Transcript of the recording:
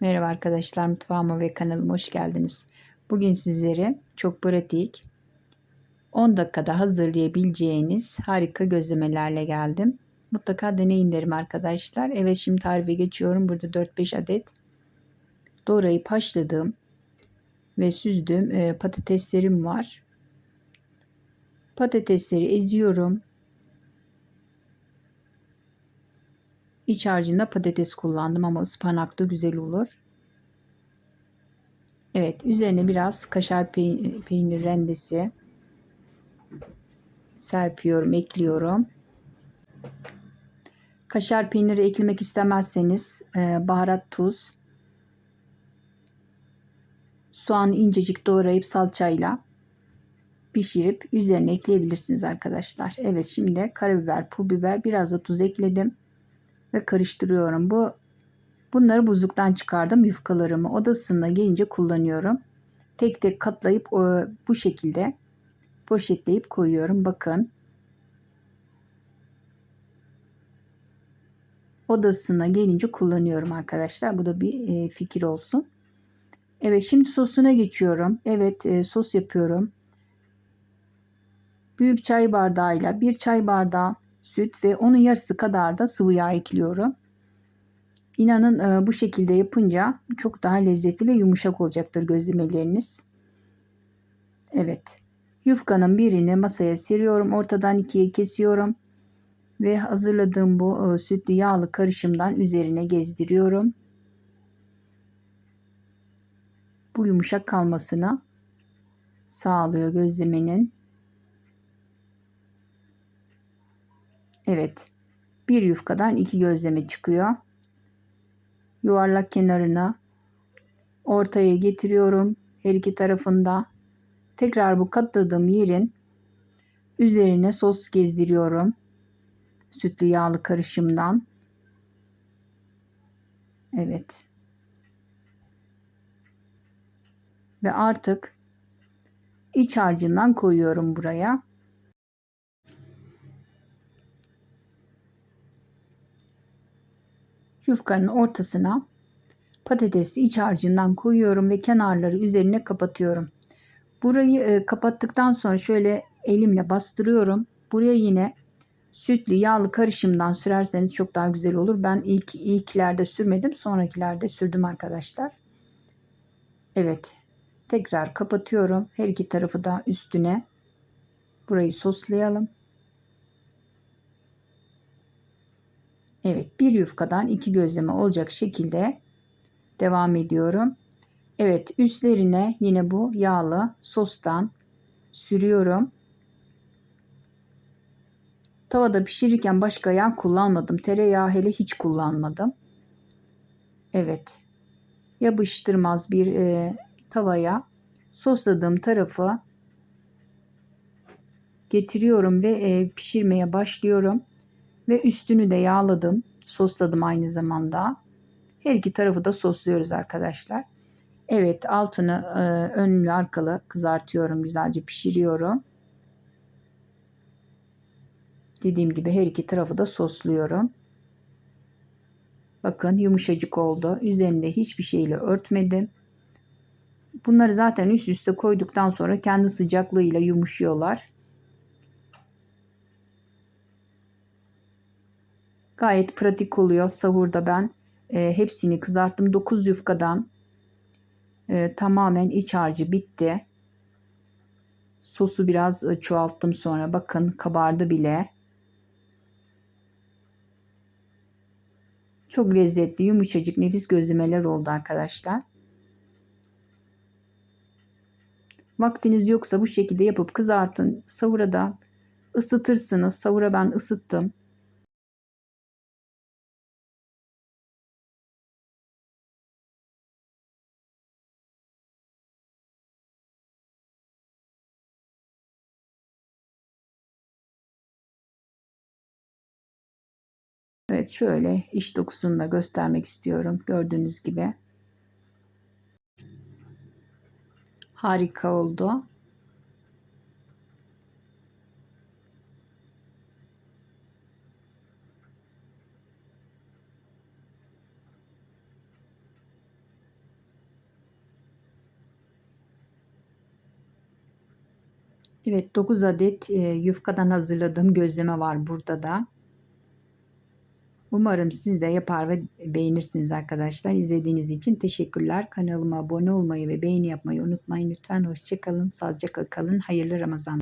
Merhaba arkadaşlar mutfağıma ve kanalıma hoş geldiniz. Bugün sizlere çok pratik 10 dakikada hazırlayabileceğiniz harika gözlemelerle geldim. Mutlaka deneyin derim arkadaşlar. Evet şimdi tarife geçiyorum. Burada 4-5 adet doğrayıp haşladığım ve süzdüğüm e, patateslerim var. Patatesleri eziyorum. İç harcında patates kullandım ama ıspanak da güzel olur. Evet üzerine biraz kaşar peynir, rendesi serpiyorum ekliyorum. Kaşar peyniri eklemek istemezseniz e, baharat tuz soğanı incecik doğrayıp salçayla pişirip üzerine ekleyebilirsiniz arkadaşlar. Evet şimdi karabiber, pul biber biraz da tuz ekledim ve karıştırıyorum. Bu bunları buzluktan çıkardım yufkalarımı oda ısısına gelince kullanıyorum. Tek tek katlayıp bu şekilde poşetleyip koyuyorum. Bakın. Odasına gelince kullanıyorum arkadaşlar. Bu da bir fikir olsun. Evet şimdi sosuna geçiyorum. Evet sos yapıyorum. Büyük çay bardağıyla bir çay bardağı süt ve onun yarısı kadar da sıvı yağ ekliyorum. İnanın e, bu şekilde yapınca çok daha lezzetli ve yumuşak olacaktır gözlemeleriniz. Evet. Yufkanın birini masaya seriyorum. Ortadan ikiye kesiyorum. Ve hazırladığım bu e, sütlü yağlı karışımdan üzerine gezdiriyorum. Bu yumuşak kalmasına sağlıyor gözlemenin. Evet. Bir yufkadan iki gözleme çıkıyor. Yuvarlak kenarına ortaya getiriyorum. Her iki tarafında. Tekrar bu katladığım yerin üzerine sos gezdiriyorum. Sütlü yağlı karışımdan. Evet. Ve artık iç harcından koyuyorum buraya. Yufkanın ortasına patatesli iç harcından koyuyorum ve kenarları üzerine kapatıyorum. Burayı e, kapattıktan sonra şöyle elimle bastırıyorum. Buraya yine sütlü yağlı karışımdan sürerseniz çok daha güzel olur. Ben ilk ilklerde sürmedim, sonrakilerde sürdüm arkadaşlar. Evet. Tekrar kapatıyorum. Her iki tarafı da üstüne burayı soslayalım. Evet bir yufkadan iki gözleme olacak şekilde devam ediyorum. Evet üstlerine yine bu yağlı sostan sürüyorum. Tavada pişirirken başka yağ kullanmadım. Tereyağı hele hiç kullanmadım. Evet. Yapıştırmaz bir e, tavaya sosladığım tarafı getiriyorum ve e, pişirmeye başlıyorum. Ve üstünü de yağladım. Sosladım aynı zamanda. Her iki tarafı da sosluyoruz arkadaşlar. Evet altını e, önlü arkalı kızartıyorum. Güzelce pişiriyorum. Dediğim gibi her iki tarafı da sosluyorum. Bakın yumuşacık oldu. Üzerinde hiçbir şeyle örtmedim. Bunları zaten üst üste koyduktan sonra kendi sıcaklığıyla yumuşuyorlar. Gayet pratik oluyor. Sahurda ben e, hepsini kızarttım. 9 yufkadan e, tamamen iç harcı bitti. Sosu biraz e, çoğalttım sonra. Bakın kabardı bile. Çok lezzetli, yumuşacık, nefis gözlemeler oldu arkadaşlar. Vaktiniz yoksa bu şekilde yapıp kızartın. Savura da ısıtırsınız. Savura ben ısıttım. Evet şöyle iç dokusunu da göstermek istiyorum. Gördüğünüz gibi. Harika oldu. Evet 9 adet yufkadan hazırladığım gözleme var burada da. Umarım siz de yapar ve beğenirsiniz arkadaşlar. İzlediğiniz için teşekkürler. Kanalıma abone olmayı ve beğeni yapmayı unutmayın lütfen. Hoşçakalın, sağlıcakla kalın. Hayırlı Ramazan.